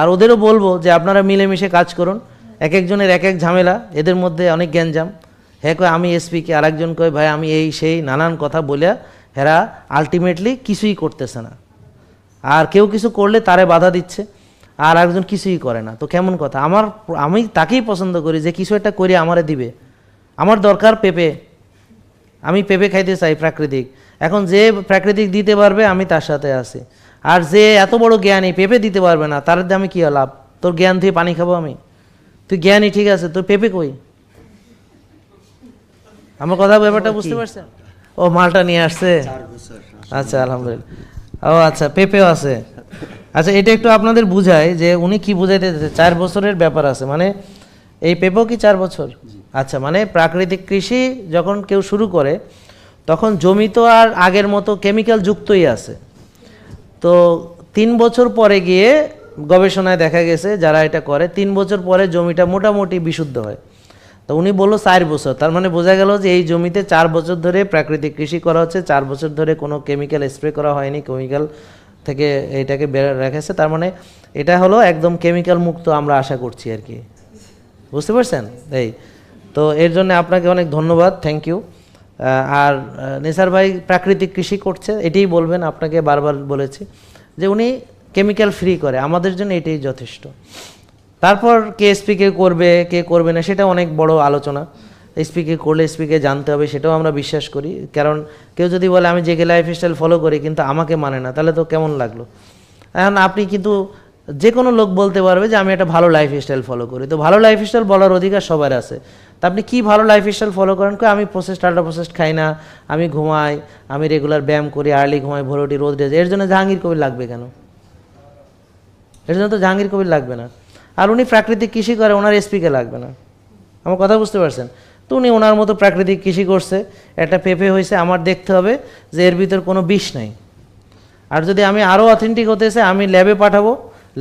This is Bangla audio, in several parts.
আর ওদেরও বলব যে আপনারা মিলেমিশে কাজ করুন। এক একজনের এক এক ঝামেলা, এদের মধ্যে অনেক গ্যাঞ্জাম। হ্যাঁ কয়, আমি এসপিকে, আরেকজন কয়, ভাই, আমি এই সেই নানান কথা বলে হেরা আলটিমেটলি কিছুই করতেছে না। আর কেউ কিছু করলে তারে বাধা দিচ্ছে, আর একজন কিছুই করে না। তো কেমন কথা? আমার, আমি তাকেই পছন্দ করি যে কিছু একটা করে আমারে দিবে। আমার দরকার পেঁপে। আমি পেঁপে খাইতে চাই প্রাকৃতিক। এখন যে প্রাকৃতিক দিতে পারবে, আমি তার সাথে আছি। আর যে এত বড় জ্ঞানী পেঁপে দিতে পারবে না তার দামে কী লাভ? তোর জ্ঞান থেকে পানি খাব আমি। তুই জ্ঞানী ঠিক আছে তোর পেঁপে কই? আমার কথা ব্যাপারটা বুঝতে পারছেন? ও মালটা নিয়ে আসছে? আচ্ছা আলহামদুলিল্লাহ। ও আচ্ছা পেঁপেও আছে। আচ্ছা এটা একটু আপনাদের বুঝায় যে উনি কি বুঝাইতে? চার বছরের ব্যাপার আছে মানে এই পেঁপেও কি চার বছর? আচ্ছা মানে প্রাকৃতিক কৃষি যখন কেউ শুরু করে তখন জমি তো আর আগের মতো কেমিক্যাল যুক্তই আছে। তো তিন বছর পরে গিয়ে গবেষণায় দেখা গেছে যারা এটা করে, তিন বছর পরে জমিটা মোটামুটি বিশুদ্ধ হয়। তো উনি বলল চার বছর, তার মানে বোঝা গেল যে এই জমিতে চার বছর ধরে প্রাকৃতিক কৃষি করা হচ্ছে, চার বছর ধরে কোনো কেমিক্যাল স্প্রে করা হয়নি কেমিক্যাল থেকে এটাকে বের রেখেছে, তার মানে এটা হলো একদম কেমিক্যাল মুক্ত আমরা আশা করছি আর কি। বুঝতে পারছেন? এই, তো এর জন্য আপনাকে অনেক ধন্যবাদ থ্যাংক ইউ আর নিসার ভাই প্রাকৃতিক কৃষি করছে, এটাই বলবেন, আপনাকে বারবার বলেছি যে উনি কেমিক্যাল ফ্রি করে, আমাদের জন্য এটাই যথেষ্ট। তারপর কে এসপিকে করবে, কে করবে না সেটা অনেক বড় আলোচনা। এসপিকে করলে এসপিকে জানতে হবে, সেটাও আমরা বিশ্বাস করি। কারণ কেউ যদি বলে, আমি জেগে লাইফস্টাইল ফলো করি, কিন্তু আমাকে মানে না তাহলে তো কেমন লাগল? এখন আপনি কিন্তু যে কোনো লোক বলতে পারবে যে, আমি একটা ভালো লাইফস্টাইল ফলো করি তো ভালো লাইফস্টাইল বলার অধিকার সবার আছে। তা আপনি কী ভালো লাইফস্টাইল ফলো করেন? কই, আমি প্রসেসড আল্ট্রা প্রসেসড খাই না। আমি ঘুমাই, আমি রেগুলার ব্যায়াম করি আর্লি ঘুমাই ভোরটি রোদ রেজ। এর জন্য জাহাঙ্গীর কবির লাগবে কেন? এর জন্য তো জাহাঙ্গীর কবির লাগবে না। আর উনি প্রাকৃতিক কৃষি করে, ওনার এসপিকে লাগবে না। আমার কথা বুঝতে পারছেন? তো উনি ওনার মতো প্রাকৃতিক কৃষি করছে, একটা পেঁপে হয়েছে, আমার দেখতে হবে যে এর ভিতর কোনো বিষ নাই। আর যদি আমি আরও অথেন্টিক হতে চাই, আমি ল্যাবে পাঠাবো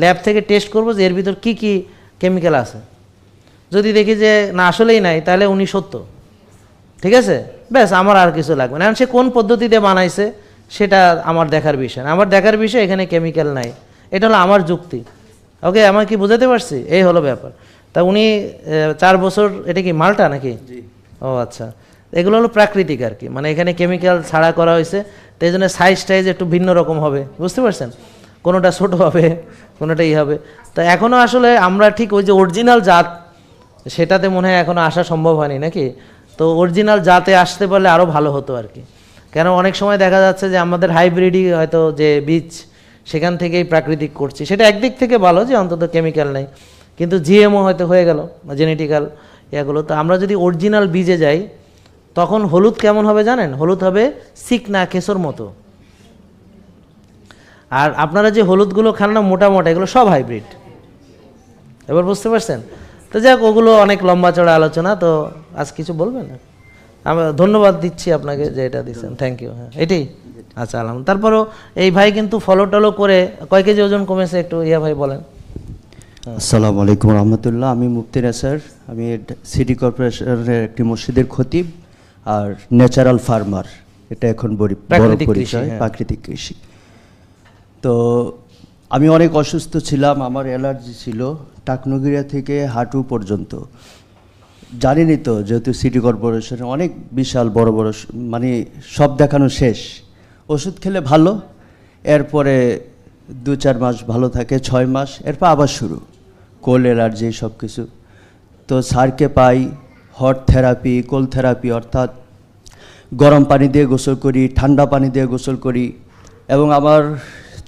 ল্যাব থেকে টেস্ট করব যে এর ভিতর কী কী কেমিক্যাল আছে। যদি দেখি যে না আসলেই নাই তাহলে উনি সত্য। ঠিক আছে? ব্যাস আমার আর কিছু লাগবে না। এখন সে কোন পদ্ধতিতে বানাইছে সেটা আমার দেখার বিষয় না। আমার দেখার বিষয় এখানে কেমিক্যাল নাই। এটা হলো আমার যুক্তি। ওকে আমার কি বোঝাতে পারছি? এই হলো ব্যাপার। তা উনি চার বছর এটা কি মালটা নাকি? ও আচ্ছা। এগুলো হলো প্রাকৃতিক আর কি। মানে এখানে কেমিক্যাল ছাড়া করা হয়েছে তো এই জন্য সাইজ টাইজ একটু ভিন্ন রকম হবে। বুঝতে পারছেন? কোনোটা ছোট হবে কোনোটা ই হবে। তা এখনও আসলে আমরা ঠিক ওই যে অরিজিনাল জাত সেটাতে মনে হয় এখনও আসা সম্ভব হয়নি, নাকি? তো অরিজিনাল যাতে আসতে পারলে আরও ভালো হতো আর কি। কেন অনেক সময় দেখা যাচ্ছে যে আমাদের হাইব্রিডই হয়তো যে বীজ সেখান থেকেই প্রাকৃতিক করছি। সেটা একদিক থেকে ভালো যে অন্তত কেমিক্যাল নেই। কিন্তু জিএমও হয়তো হয়ে গেল জেনেটিক্যাল ইয়াগুলো। তো আমরা যদি অরিজিনাল বীজে যাই, তখন হলুদ কেমন হবে জানেন? হলুদ হবে সিক না কেশর মতো। আর আপনারা যে হলুদগুলো খান না, মোটা মোটা, এগুলো সব হাইব্রিড এবার বুঝতে পারছেন? তো যাক ওগুলো অনেক লম্বা চড়া আলোচনা তো আজ কিছু বলবেন? না আমি ধন্যবাদ দিচ্ছি আপনাকে যে এটা দিচ্ছেন। থ্যাংক ইউ হ্যাঁ। এটাই? আচ্ছা আলহাম তারপরও এই ভাই কিন্তু ফলো টলো করে কয় কেজি ওজন কমেছে একটু ইয়া ভাই বলেন? আসসালামু আলাইকুম রহমতুল্লাহ। আমি মুফতি স্যার। আমি সিটি কর্পোরেশনের একটি মসজিদের খতিব আর ন্যাচারাল ফার্মার। এটা এখন বড় পরিচয় হ্যাঁ। প্রাকৃতিক কৃষি। তো আমি অনেক অসুস্থ ছিলাম আমার অ্যালার্জি ছিল। টাকনগিরা থেকে হাঁটু পর্যন্ত। জানিনি তো, যেহেতু সিটি কর্পোরেশনে অনেক বিশাল বড় বড় মানে সব দেখানো শেষ। ওষুধ খেলে ভালো, এরপরে দু চার মাস ভালো থাকে, ছয় মাস, এরপর আবার শুরু। কোল্ড অ্যালার্জি, সব কিছু। তো স্যারকে পাই, হট থেরাপি কোল্ড থেরাপি, অর্থাৎ গরম পানি দিয়ে গোসল করি, ঠান্ডা পানি দিয়ে গোসল করি। এবং আমার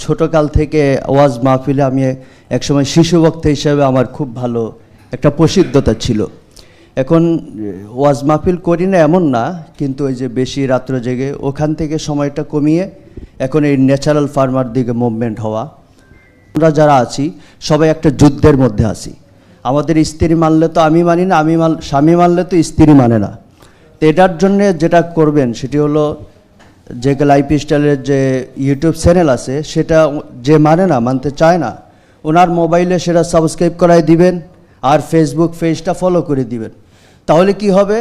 ছোটকাল থেকে ওয়াজ মাহফিলে আমি একসময় শিশু বক্তা হিসাবে আমার খুব ভালো একটা প্রসিদ্ধতা ছিল। এখন ওয়াজ মাহফিল করি না এমন না, কিন্তু ওই যে বেশি রাত্র জেগে ওখান থেকে সময়টা কমিয়ে এখন এই ন্যাচারাল ফার্মার দিকে মুভমেন্ট হওয়া। আমরা যারা আছি, সবাই একটা যুদ্ধের মধ্যে আছি। আমাদের স্ত্রী মানলে তো আমি মানি না, আমি মান, স্বামী মানলে তো স্ত্রী মানে না। তো এটার জন্যে যেটা করবেন সেটি হলো যে লাইফ স্টাইলের যে ইউটিউব চ্যানেল আছে, সেটা যে মানে না, মানতে চায় না, ওনার মোবাইলে সেটা সাবস্ক্রাইব করাই দিবেন আর ফেসবুক পেজটা ফলো করে দিবেন। তাহলে কি হবে?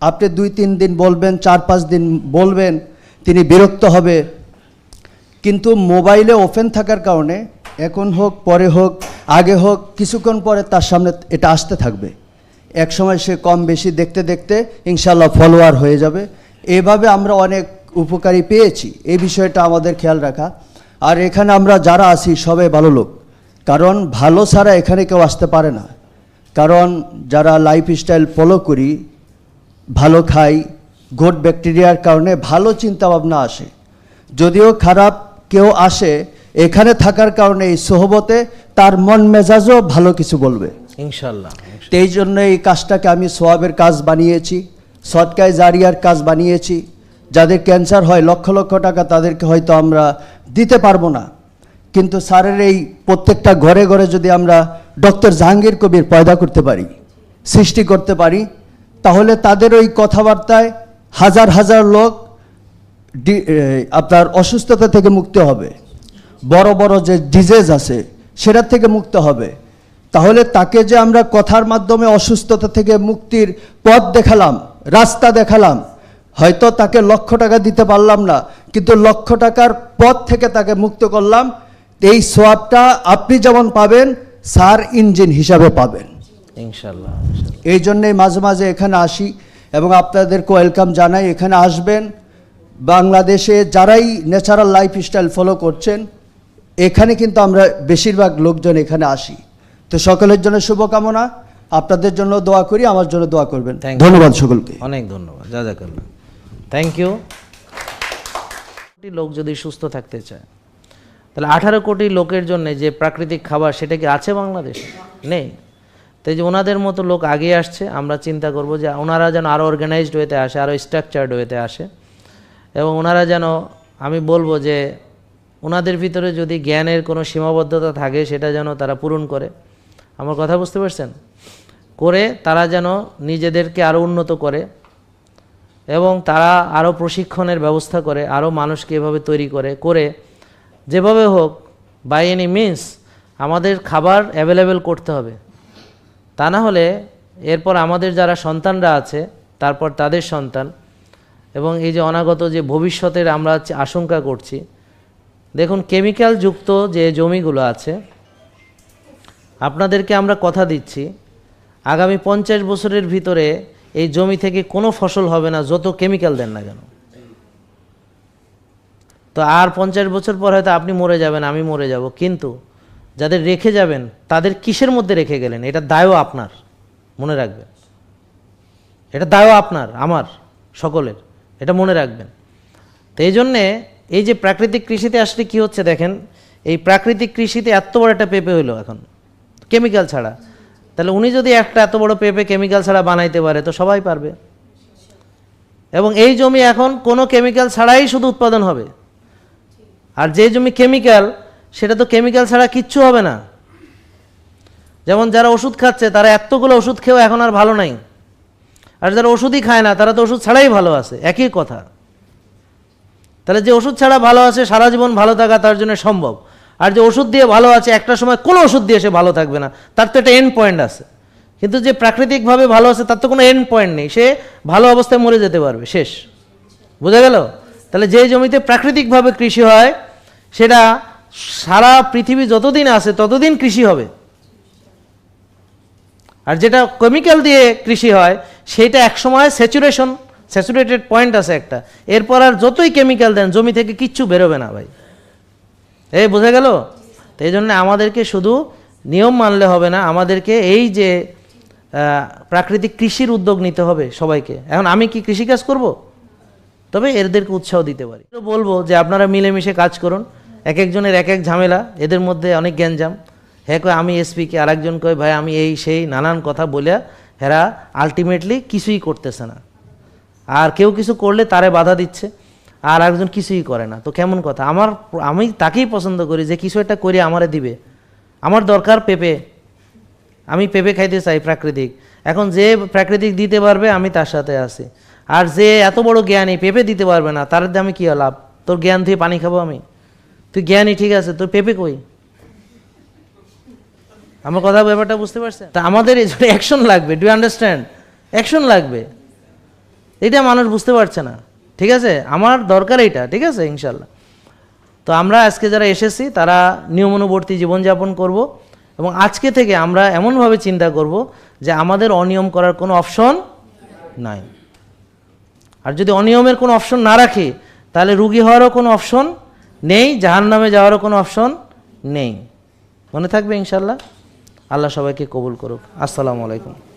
আপনি দুই, তিন দিন বলবেন, চার, পাঁচ দিন বলবেন, তিনি বিরক্ত হবে। কিন্তু মোবাইলে ওপেন থাকার কারণে, এখন হোক, পরে হোক, আগে হোক, কিছুক্ষণ পরে তার সামনে এটা আসতে থাকবে। এক সময় সে কম বেশি দেখতে দেখতে ইনশাল্লাহ ফলোয়ার হয়ে যাবে। এভাবে আমরা অনেক উপকারী পেয়েছি। এই বিষয়টা আমাদের খেয়াল রাখা। আর এখানে আমরা যারা আছি সবাই ভালো লোক। কারণ ভালো ছাড়া এখানে কেউ আসতে পারে না। কারণ যারা লাইফস্টাইল ফলো করি ভালো খাই গুড ব্যাকটেরিয়ার কারণে ভালো চিন্তাভাবনা আসে। যদিও খারাপ কেউ আসে এখানে থাকার কারণে এই সোহবতে তার মন মেজাজও ভালো কিছু বলবে। ইনশাল্লাহ এই জন্য এই কাজটাকে আমি সোয়াবের কাজ বানিয়েছি সৎকায় জারিয়ার কাজ বানিয়েছি। যাদের ক্যান্সার হয়, লক্ষ লক্ষ টাকা তাদেরকে হয়তো আমরা দিতে পারব না। কিন্তু স্যারের এই প্রত্যেকটা ঘরে ঘরে যদি আমরা ডক্টর জাহাঙ্গীর কবির পয়দা করতে পারি, সৃষ্টি করতে পারি, তাহলে তাদের ওই কথাবার্তায় হাজার হাজার লোক আপনার অসুস্থতা থেকে মুক্ত হবে। বড় বড় যে ডিজিজ আছে, সেটার থেকে মুক্ত হবে। তাহলে তাকে যে আমরা কথার মাধ্যমে অসুস্থতা থেকে মুক্তির পথ দেখালাম, রাস্তা দেখালাম হয়তো তাকে লক্ষ টাকা দিতে পারলাম না কিন্তু লক্ষ টাকার পথ থেকে তাকে মুক্ত করলাম। এই সোয়াবটা আপনি যেমন পাবেন সার ইঞ্জিন হিসাবে পাবেন। ইনশাল্লাহ এই জন্যেই মাঝে মাঝে এখানে আসি এবং আপনাদেরকে ওয়েলকাম জানাই। এখানে আসবেন বাংলাদেশে যারাই ন্যাচারাল লাইফস্টাইল ফলো করছেন এখানে কিন্তু আমরা বেশিরভাগ লোকজন এখানে আসি। তো সকলের জন্য শুভকামনা। আপনাদের জন্য দোয়া করি আমার জন্য দোয়া করবেন। ধন্যবাদ সকলকে। অনেক ধন্যবাদ। জাজাকাল্লাহ থ্যাংক ইউ কোটি লোক যদি সুস্থ থাকতে চায়, তাহলে আঠারো কোটি লোকের জন্য যে প্রাকৃতিক খাবার সেটা কি আছে বাংলাদেশ? নেই। তাই যে ওনাদের মতো লোক আগে আসছে, আমরা চিন্তা করব যে ওনারা যেন আরও অর্গানাইজড ওয়েতে আসে আরও স্ট্রাকচার্ড ওয়েতে আসে। এবং ওনারা যেন, আমি বলব যে ওনাদের ভিতরে যদি জ্ঞানের কোনো সীমাবদ্ধতা থাকে, সেটা যেন তারা পূরণ করে। আমার কথা বুঝতে পারছেন? করে তারা যেন নিজেদেরকে আরও উন্নত করে। এবং তারা আরও প্রশিক্ষণের ব্যবস্থা করে আরও মানুষকে এভাবে তৈরি করে করে যেভাবে হোক বাই এনি মিনস আমাদের খাবার অ্যাভেলেবেল করতে হবে। তা না হলে এরপর আমাদের যারা সন্তানরা আছে, তারপর তাদের সন্তান এবং এই যে অনাগত যে ভবিষ্যতের আমরা আশঙ্কা করছি, দেখুন কেমিক্যাল যুক্ত যে জমিগুলো আছে, আপনাদেরকে আমরা কথা দিচ্ছি, আগামী পঞ্চাশ বছরের ভিতরে এই জমি থেকে কোনো ফসল হবে না, যত কেমিক্যাল দেন না কেন? তো আর পঞ্চাশ বছর পর হয়তো আপনি মরে যাবেন, আমি মরে যাব। কিন্তু যাদের রেখে যাবেন, তাদের কিসের মধ্যে রেখে গেলেন? এটা দায়ও আপনার, মনে রাখবেন। এটা দায়ও আপনার, আমার, সকলের, এটা মনে রাখবেন। তো এই জন্যে এই যে প্রাকৃতিক কৃষিতে আসলে কি হচ্ছে দেখেন, এই প্রাকৃতিক কৃষিতে এত বড় একটা পেঁপে হলো এখন কেমিক্যাল ছাড়া। তাহলে উনি যদি একটা এত বড় পেঁপে কেমিক্যাল ছাড়া বানাইতে পারে, তো সবাই পারবে। এবং এই জমি এখন কোনো কেমিক্যাল ছাড়াই শুধু উৎপাদন হবে। আর যে জমি কেমিক্যাল সেটা তো কেমিক্যাল ছাড়া কিচ্ছু হবে না। যেমন যারা ওষুধ খাচ্ছে, তারা এতগুলো ওষুধ খেয়েও এখন আর ভালো নাই। আর যারা ওষুধই খায় না, তারা তো ওষুধ ছাড়াই ভালো আছে, একই কথা। তাহলে যে ওষুধ ছাড়া ভালো আছে, সারা জীবন ভালো থাকা তার জন্য সম্ভব। আর যে ওষুধ দিয়ে ভালো আছে, একটা সময় কোনো ওষুধ দিয়ে সে ভালো থাকবে না। তার তো একটা এন্ড পয়েন্ট আছে। কিন্তু যে প্রাকৃতিকভাবে ভালো আছে, তার তো কোনো এন্ড পয়েন্ট নেই। সে ভালো অবস্থায় মরে যেতে পারবে, শেষ। বোঝা গেল? তাহলে যে জমিতে প্রাকৃতিকভাবে কৃষি হয়, সেটা সারা পৃথিবী যতদিন আছে, ততদিন কৃষি হবে। আর যেটা কেমিক্যাল দিয়ে কৃষি হয়, সেটা একসময় স্যাচুরেশন স্যাচুরেটেড পয়েন্ট আছে একটা। এরপর আর যতই কেমিক্যাল দেন, জমি থেকে কিচ্ছু বেরোবে না ভাই। এই বোঝা গেল? তো এই জন্য আমাদেরকে শুধু নিয়ম মানলে হবে না, আমাদেরকে এই যে প্রাকৃতিক কৃষির উদ্যোগ নিতে হবে সবাইকে। এখন আমি কি কৃষিকাজ করব? তবে এদেরকে উৎসাহ দিতে পারি। তো বলব যে আপনারা মিলেমিশে কাজ করুন। এক একজনের এক এক ঝামেলা, এদের মধ্যে অনেক গ্যাঞ্জাম। হ্যাঁ কয়, আমি এসপিকে, আরেকজন কয়, ভাই, আমি এই সেই নানান কথা বলে হেরা আলটিমেটলি কিছুই করতেছে না। আর কেউ কিছু করলে তারে বাধা দিচ্ছে। আর একজন কিছুই করে না। তো কেমন কথা? আমার, আমি তাকেই পছন্দ করি যে কিছু একটা করে আমারে দিবে। আমার দরকার পেঁপে। আমি পেঁপে খাইতে চাই প্রাকৃতিক। এখন যে প্রাকৃতিক দিতে পারবে, আমি তার সাথে আছি। আর যে এত বড় জ্ঞানী পেঁপে দিতে পারবে না, তার দিয়ে আমি কী লাভ? তোর জ্ঞান থেকে পানি খাব আমি? তুই জ্ঞানী, ঠিক আছে, তোর পেঁপে কই? আমার কথা, ব্যাপারটা বুঝতে পারছেন? তা আমাদের এই জন্য অ্যাকশন লাগবে ডু আন্ডারস্ট্যান্ড অ্যাকশন লাগবে। এটা মানুষ বুঝতে পারছে না। ঠিক আছে? আমার দরকার এইটা, ঠিক আছে? ইনশাল্লাহ। তো আমরা আজকে যারা এসেছি, তারা নিয়মানুবর্তী জীবনযাপন করব এবং আজকে থেকে আমরা এমনভাবে চিন্তা করব যে আমাদের অনিয়ম করার কোনো অপশন নাই। আর যদি অনিয়মের কোনো অপশন না রাখি, তাহলে রুগী হওয়ারও কোনো অপশন নেই জাহান নামে যাওয়ারও কোনো অপশন নেই। মনে থাকবে ইনশাল্লাহ? আল্লাহ সবাইকে কবুল করুক। আসসালামু আলাইকুম।